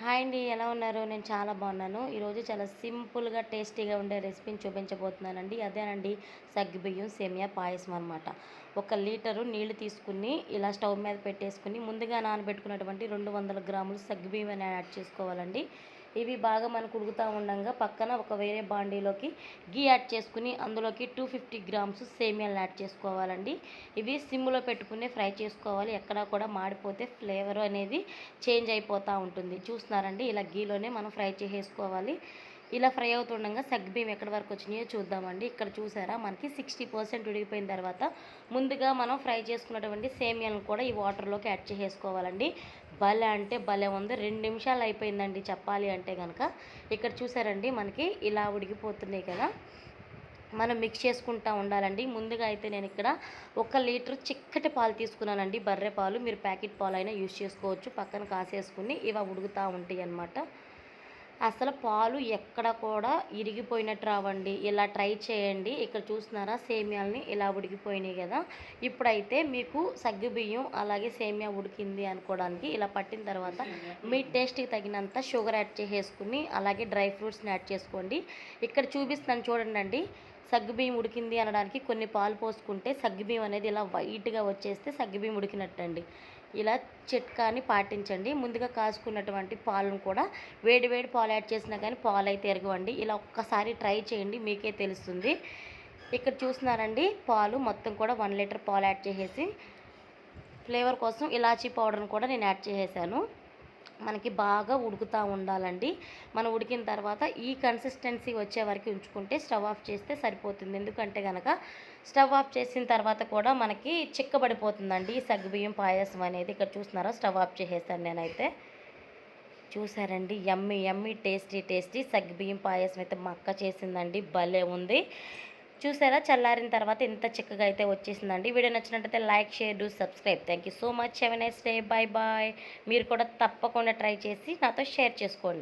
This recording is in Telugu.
హాయ్ అండి ఎలా ఉన్నారు? నేను చాలా బాగున్నాను. ఈరోజు చాలా సింపుల్గా టేస్టీగా ఉండే రెసిపీని చూపించబోతున్నానండి. అదేనండి సగ్గుబియ్యం సేమియా పాయసం అనమాట ఒక లీటరు నీళ్ళు తీసుకుని ఇలా స్టవ్ మీద పెట్టేసుకుని ముందుగా నానబెట్టుకున్నటువంటి రెండు వందల గ్రాములు సగ్గుబియ్యం అని యాడ్ చేసుకోవాలండి. ఇవి బాగా మనకు ఉడుకుతూ ఉండగా పక్కన ఒక వేరే బాండీలోకి గీ యాడ్ చేసుకుని అందులోకి టూ ఫిఫ్టీ గ్రామ్స్ సేమియాలు యాడ్ చేసుకోవాలండి. ఇవి సిమ్లో పెట్టుకునే ఫ్రై చేసుకోవాలి. ఎక్కడా కూడా మాడిపోతే ఫ్లేవర్ అనేది చేంజ్ అయిపోతూ ఉంటుంది. చూస్తున్నారండి ఇలా గీలోనే మనం ఫ్రై చేసేసుకోవాలి. ఇలా ఫ్రై అవుతుండగా సగ్బీమ్ ఎక్కడి వరకు వచ్చినాయో చూద్దామండి. ఇక్కడ చూసారా మనకి సిక్స్టీ పర్సెంట్ ఉడికిపోయిన తర్వాత ముందుగా మనం ఫ్రై చేసుకున్నటువంటి సేమియాలను కూడా ఈ వాటర్లోకి యాడ్ చేసేసుకోవాలండి. భలే అంటే భలే ఉంది. రెండు నిమిషాలు అయిపోయిందండి చెప్పాలి అంటే కనుక ఇక్కడ చూసారండి మనకి ఇలా ఉడికిపోతున్నాయి కదా. మనం మిక్స్ చేసుకుంటూ ఉండాలండి. ముందుగా అయితే నేను ఇక్కడ ఒక లీటర్ చిక్కటి పాలు తీసుకున్నానండి. బర్రె పాలు. మీరు ప్యాకెట్ పాలు అయినా యూజ్ చేసుకోవచ్చు. పక్కన కాసేసుకుని ఇవి ఉడుకుతూ ఉంటాయి అన్నమాట. అసలు పాలు ఎక్కడ కూడా ఇరిగిపోయినట్టు రావండి. ఇలా ట్రై చేయండి. ఇక్కడ చూస్తున్నారా? సేమియాలని ఇలా ఉడికిపోయినాయి కదా. ఇప్పుడైతే మీకు సగ్గుబియ్యం అలాగే సేమియా ఉడికింది అనుకోవడానికి ఇలా పట్టిన తర్వాత మీ టేస్ట్కి తగినంత షుగర్ యాడ్ చేసేసుకుని అలాగే డ్రై ఫ్రూట్స్ని యాడ్ చేసుకోండి. ఇక్కడ చూపిస్తున్నాను చూడండి అండి సగ్గుబియ్యం ఉడికింది అనడానికి కొన్ని పాలు పోసుకుంటే సగ్గుబియ్యం అనేది ఇలా వైట్గా వచ్చేస్తే సగ్గుబియ్యం ఉడికినట్టండి. ఇలా చిట్కాని పాటించండి. ముందుగా కాసుకున్నటువంటి పాలను కూడా వేడి వేడి పాలు యాడ్ చేసినా కానీ పాలు అయితే ఎరగవండి. ఇలా ఒక్కసారి ట్రై చేయండి మీకే తెలుస్తుంది. ఇక్కడ చూస్తున్నారండి పాలు మొత్తం కూడా వన్ లీటర్ పాలు యాడ్ చేసేసి ఫ్లేవర్ కోసం ఇలాచీ పౌడర్ని కూడా నేను యాడ్ చేసేసాను. మనకి బాగా ఉడుకుతూ ఉండాలండి. మనం ఉడికిన తర్వాత ఈ కన్సిస్టెన్సీ వచ్చే వరకు ఉంచుకుంటే స్టవ్ ఆఫ్ చేస్తే సరిపోతుంది. ఎందుకంటే కనుక స్టవ్ ఆఫ్ చేసిన తర్వాత కూడా మనకి చిక్కబడిపోతుందండి. ఈ సగ్గుబియ్యం పాయసం అనేది ఇక్కడ చూస్తున్నారా? స్టవ్ ఆఫ్ చేసేసాను నేనైతే. చూసారండి? ఎమ్మి ఎమ్మి టేస్టీ టేస్టీ సగ్గుబియ్యం పాయసం అయితే మా అక్క చేసిందండి. భలే ఉంది. చూసారా? చల్లారిన తర్వాత ఎంత చిక్కగా అయితే వచ్చేసిందండి. వీడియో నచ్చినట్టయితే like share do subscribe. Thank you so much. Have nice day. Bye bye మీరు కూడా తప్పకుండా ట్రై చేసి నాతో షేర్ చేసుకోండి.